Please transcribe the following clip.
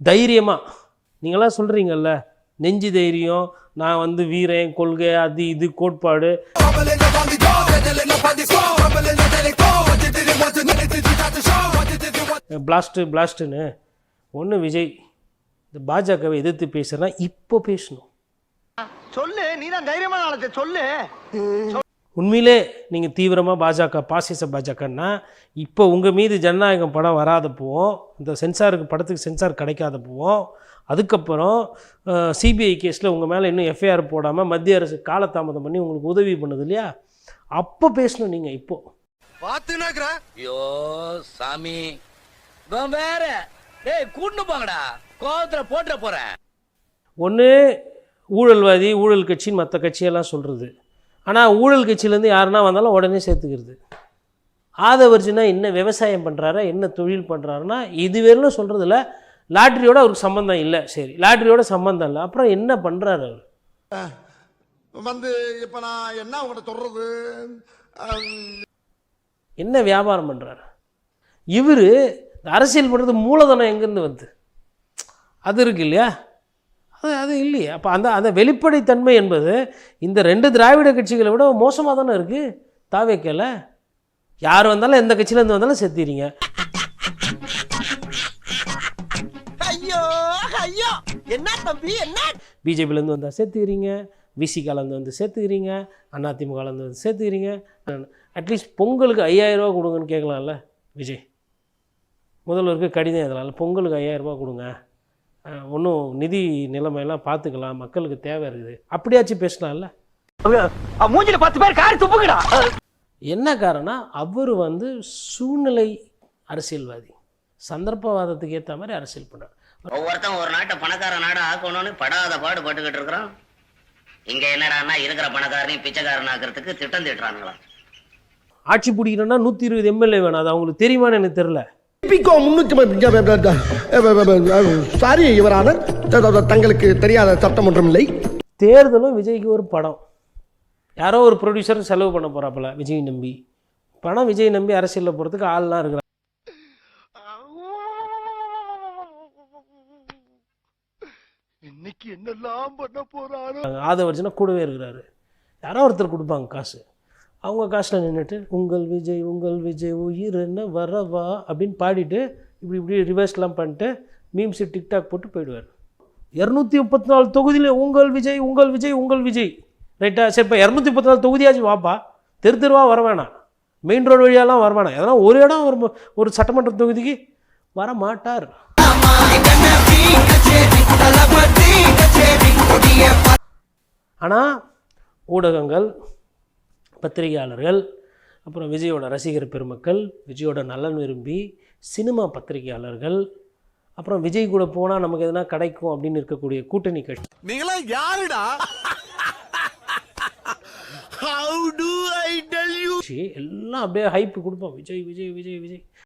தைரியமாக நீங்களாம் சொல்கிறீங்கல்ல நெஞ்சு தைரியம் நான் வந்து வீரன் கொள்கை அது இது கோட்பாடு. பிளாஸ்ட்டு பிளாஸ்ட்டுன்னு ஒன்று விஜய் இந்த பாஜகவை எதிர்த்து பேசுகிறேன்னா இப்போ பேசணும். சொல்லு நீ தான் தைரியமான சொல்லு. உண்மையிலே நீங்கள் தீவிரமாக பாஜக பாசிச பாஜகன்னா இப்போ உங்கள் மீது ஜனநாயகம் படம் வராதப்போவும் இந்த சென்சாருக்கு படத்துக்கு சென்சார் கிடைக்காதப்போவும் அதுக்கப்புறம் சிபிஐ கேஸில் உங்கள் மேலே இன்னும் எஃப்ஐஆர் போடாமல் மத்திய அரசு காலதாமதம் பண்ணி உங்களுக்கு உதவி பண்ணுது இல்லையா? அப்போ பேசணும் நீங்கள் இப்போது பாத்துனாக்குற ஐயோ சாமி. வேற. டேய் கூட்டு போங்கடா. கோவத்துல போட்டுற போறேன். ஒன்று ஊழல்வாதி ஊழல் கட்சின்னு மற்ற கட்சியெல்லாம் சொல்கிறது ஆனால் ஊழல் கட்சியிலேருந்து யாருன்னா வந்தாலும் உடனே சேர்த்துக்கிறது. ஆதவர்ஜுனா என்ன விவசாயம் பண்ணுறாரா என்ன தொழில் பண்ணுறாருன்னா இதுவரையிலும் சொல்கிறதில்ல லாட்ரியோட அவருக்கு சம்மந்தம் இல்லை. சரி லாட்ரியோட சம்மந்தம் இல்லை. அப்புறம் என்ன பண்ணுறாரு அவர்? வந்து இப்ப நான் என்ன உங்கள்கிட்ட சொல்றது? அம், என்ன வியாபாரம் பண்ணுறாரு இவர் அரசியல் பண்ணுறது மூலதனம் எங்கேருந்து வந்து? அது இருக்கு இல்லையா? அது அது இல்லையே. அப்போ அந்த அந்த வெளிப்படைத்தன்மை என்பது இந்த ரெண்டு திராவிட கட்சிகளை விட மோசமாக தானே இருக்குது தாவேக்கல? யார் வந்தாலும் எந்த கட்சியிலேருந்து வந்தாலும் செத்துறீங்க. ஐயோ ஐயோ. என்ன தம்பி என்ன? பிஜேபியிலேருந்து வந்தால் சேர்த்துக்கிறீங்க விசிகாலேருந்து வந்து சேர்த்துக்கிறீங்க அதிமுகலேருந்து வந்து சேர்த்துக்கிறீங்க அட்லீஸ்ட் பொங்கலுக்கு ஐயாயிரம் ரூபா கொடுங்கன்னு கேட்கலாம்ல விஜய். முதல்வருக்கு கடிதம் எழுதலாம்ல பொங்கலுக்கு ஐயாயிரம் ரூபா கொடுங்க. ஒன்றும் நிதி நிலைமையெல்லாம் பார்த்துக்கலாம் மக்களுக்கு தேவை இருக்குது. அப்படியாச்சும் பேசலாம்ல? மூஞ்சில பத்து பேர் காரி துப்புங்கடா. என்ன காரணம் அவர் வந்து சூழ்நிலை அரசியல்வாதி. சந்தர்ப்பவாதத்துக்கு ஏற்ற மாதிரி அரசியல் பண்ணுறார் ஒவ்வொருத்தன் ஒரு நாட்டை பணக்கார நாடா ஆக்கணும்னு படாத பாடு பட்டுக்கிட்டு இருக்கிறான். இங்க என்னடான்னா இருக்கிற பணக்காரனையும் பிச்சைக்காரன் ஆக்கிறதுக்கு திட்டம் திட்டுறானுங்களாம். ஆட்சி பிடிக்கணும்னா நூற்றி இருபது எம்எல்ஏ வேணும். அது அவங்களுக்கு தெரியுமான்னு எனக்கு தெரில பிகோ முன்னூத்தி சாரி இவரான தங்களுக்கு தெரியாத சட்டம் ஒன்றும் இல்லை தேர்தலும் விஜய்க்கு ஒரு படம். யாரோ ஒரு ப்ரொடியூசர் செலவு பண்ண போகிறாப்புல விஜய் நம்பி. பணம் விஜய் நம்பி அரசியலில் போகிறதுக்கு ஆள்லாம் இருக்கிறாங்க. இன்னைக்கு என்னெல்லாம் பண்ண போறாரோ? ஆதவர்ஜனா கூடவே இருக்கிறாரு. யாரோ ஒருத்தர் கொடுப்பாங்க காசு. அவங்க காசில் நின்றுட்டு உங்கள் விஜய் உங்கள் விஜய் உயிர் என்ன வரவா அப்படின்னு பாடிட்டு இப்படி இப்படி ரிவர்ஸ்லாம் பண்ணிட்டு மீம்ஸு டிக்டாக் போட்டு போயிடுவார். இரநூத்தி முப்பத்தி நாலு தொகுதியில் உங்கள் விஜய் உங்கள் விஜய் உங்கள் விஜய். ரைட்டா சரி இப்போ இரநூத்தி முப்பத்தி நாலு தொகுதியாச்சும் வாப்பா. தெரு தெருவா வர வேணாம். மெயின் ரோடு வழியாலாம் வர வேணாம். எதனா ஒரு இடம் ஒரு ஒரு சட்டமன்ற தொகுதிக்கு வர மாட்டார். ஆனால் ஊடகங்கள் பத்திரிகையாளர்கள் அப்புறம் விஜயோட ரசிகர் பெருமக்கள் விஜயோட நலன் விரும்பி சினிமா பத்திரிகையாளர்கள் அப்புறம் விஜய் கூட போனால் நமக்கு எதனா கிடைக்கும் அப்படின்னு இருக்கக்கூடிய கூட்டணி கட்சி. நீங்களா யாருடா? How do I tell you எல்லாம் அப்படியே ஹைப் கொடுப்போம். விஜய் விஜய் விஜய் விஜய்.